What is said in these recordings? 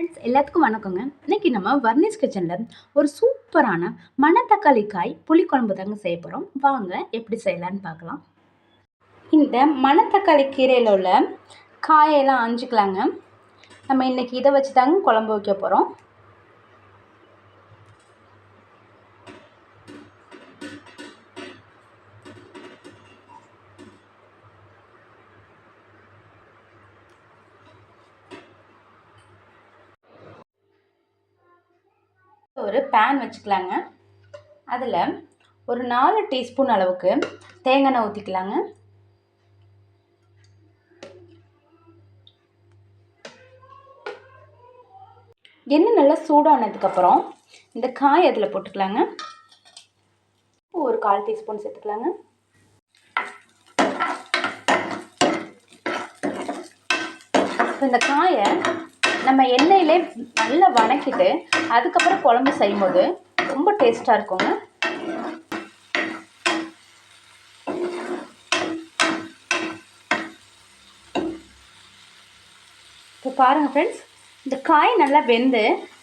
Friends எல்லாத்துக்கும் வணக்கங்க. இன்னைக்கு நம்ம வர்னிஸ் கிச்சனில் ஒரு சூப்பரான மணத்தக்காளி காய் புளிக்குழம்பு தாங்க செய்ய போகிறோம் வாங்க எப்படி செய்யலான்னு பார்க்கலாம். இந்த மணத்தக்காளி கீரையில் உள்ள காயெல்லாம் அஞ்சுக்கலாங்க நம்ம இன்றைக்கி இதை வச்சு தாங்க குழம்பு வைக்க போகிறோம் ஒரு பேன் வச்சுக்கலாங்க. அதில் ஒரு நாலு டீஸ்பூன் அளவுக்கு தேங்காய் எண்ணெய் ஊற்றிக்கலாங்க எண்ணெய் நல்லா சூடானதுக்கப்புறம் இந்த காய் அதில் போட்டுக்கலாங்க. ஒரு கால் டீஸ்பூன் சேர்த்துக்கலாங்க. இந்த காயை நம்ம எண்ணெயிலே நல்லா வணக்கிட்டு அதுக்கப்புறம் குழம்பு செய்யும்போது ரொம்ப டேஸ்ட்டாக இருக்குங்க. இப்போ பாருங்கள் ஃப்ரெண்ட்ஸ் இந்த காய் நல்லா வெந்து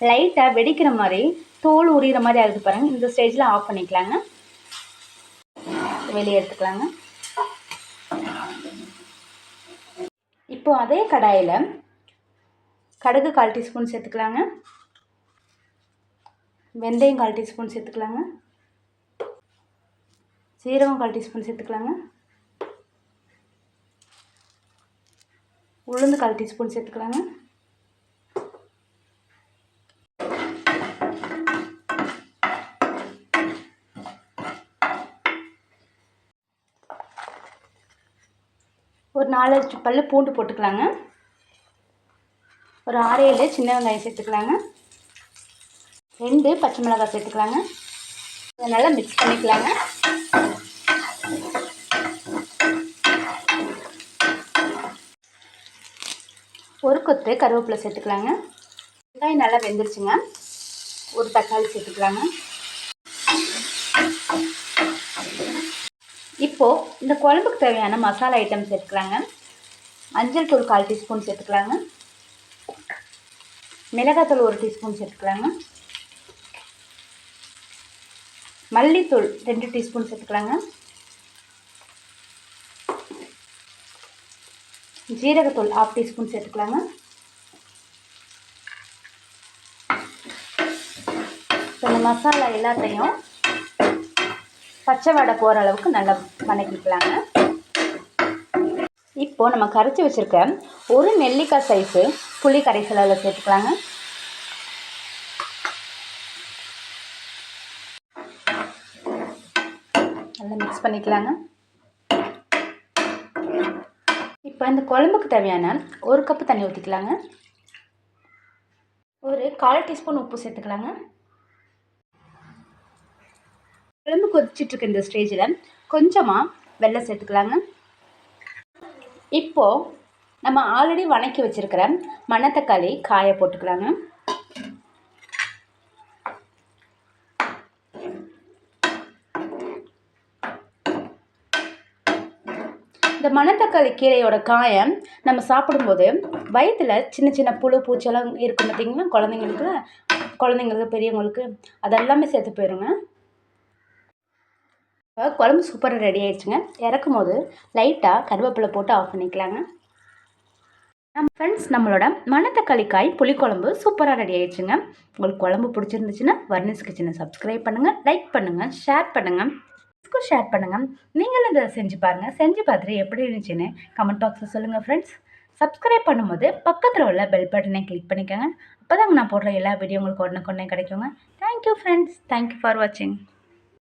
லைட்டாக வெடிக்கிற மாதிரி தோல் உரிகிற மாதிரி ஆகுது பாருங்கள் இந்த ஸ்டேஜில் ஆஃப் பண்ணிக்கலாங்க. வெளியே எடுத்துக்கலாங்க. இப்போ அதே கடாயில் கடுகு கால் டீஸ்பூன் சேர்த்துக்கலாங்க. வெந்தயம் கால் டீஸ்பூன் சேர்த்துக்கலாங்க. சீரகம் கால் டீஸ்பூன் சேர்த்துக்கலாங்க. உளுந்து கால் டீஸ்பூன் சேர்த்துக்கலாங்க. ஒரு நாலஞ்சு பல்லு பூண்டு போட்டுக்கலாங்க. ஒரு ஆறு ஏழு சின்ன வெங்காயம் சேர்த்துக்கலாங்க. ரெண்டு பச்சை மிளகாய் சேர்த்துக்கலாங்க. இதை நல்லா மிக்ஸ் பண்ணிக்கலாங்க. ஒரு கொத்து கருவேப்பிலை சேர்த்துக்கலாங்க. வெங்காயம் நல்லா வெந்துருச்சுங்க. ஒரு தக்காளி சேர்த்துக்கலாங்க. இப்போது இந்த குழம்புக்கு தேவையான மசாலா ஐட்டம் சேர்த்துக்கலாங்க. மஞ்சள் தூள் கால் டீஸ்பூன் சேர்த்துக்கலாங்க. மிளகாத்தூள் ஒரு டீஸ்பூன் சேர்த்துக்கலாங்க. மல்லித்தூள் ரெண்டு டீஸ்பூன் சேர்த்துக்கலாங்க. ஜீரகத்தூள் ஆஃப் டீஸ்பூன் சேர்த்துக்கலாங்க. இப்போ இந்த மசாலா எல்லாத்தையும் பச்சை வடை போகிற அளவுக்கு நல்லா வணக்கிக்கலாங்க. இப்போது நம்ம கரைச்சி வச்சுருக்க ஒரு நெல்லிக்காய் சைஸு புளி கரைசல் அதில் சேர்த்துக்கலாங்க. நல்லா மிக்ஸ் பண்ணிக்கலாங்க. இப்போ இந்த குழம்புக்கு தேவையான ஒரு கப்பு தண்ணி ஊற்றிக்கலாங்க ஒரு கால் டீஸ்பூன் உப்பு சேர்த்துக்கலாங்க. குழம்பு கொதிச்சிட்ருக்க இந்த ஸ்டேஜில் கொஞ்சமாக வெள்ளம் சேர்த்துக்கலாங்க. இப்போது நம்ம ஆல்ரெடி வணக்கி வச்சுருக்கிற மணத்தக்காளி காய போட்டுக்கலாங்க. இந்த மணத்தக்காளி கீரையோட காயம் நம்ம சாப்பிடும்போது வயிற்றில் சின்ன சின்ன புழு பூச்செல்லாம் இருக்கும் பார்த்திங்கன்னா குழந்தைங்களுக்கு குழந்தைங்களுக்கு பெரியவங்களுக்கு அதெல்லாமே சேர்த்து போயிடுங்க குழம்பு சூப்பராக ரெடி ஆயிடுச்சுங்க. இறக்கும் போது லைட்டாக கருவேப்பிலை போட்டு ஆஃப் பண்ணிக்கலாங்க. நம்ம ஃப்ரெண்ட்ஸ் நம்மளோட மணத்தக்காளிக்காய் புளிக்குழம்பு சூப்பராக ரெடி ஆயிடுச்சுங்க. உங்களுக்கு குழம்பு பிடிச்சிருந்துச்சுன்னா வர்னிஸ் கிச்சனை சப்ஸ்கிரைப் பண்ணுங்கள் லைக் பண்ணுங்கள் ஷேர் பண்ணுங்கள் ஷேர் பண்ணுங்கள் நீங்களும் இதை செஞ்சு பாருங்கள் செஞ்சு பார்த்துட்டு எப்படி இருந்துச்சுன்னு கமெண்ட் பாக்ஸில் சொல்லுங்கள் ஃப்ரெண்ட்ஸ் சப்ஸ்கிரைப் பண்ணும்போது பக்கத்தில் உள்ள பெல் பட்டனை கிளிக் பண்ணிக்கோங்க. அப்போ தாங்க நான் போடுற எல்லா வீடியோ உங்களுக்கு உடனே கொண்டே கிடைக்குங்க தேங்க்யூ ஃப்ரெண்ட்ஸ் தேங்க்யூ ஃபார் வாட்சிங்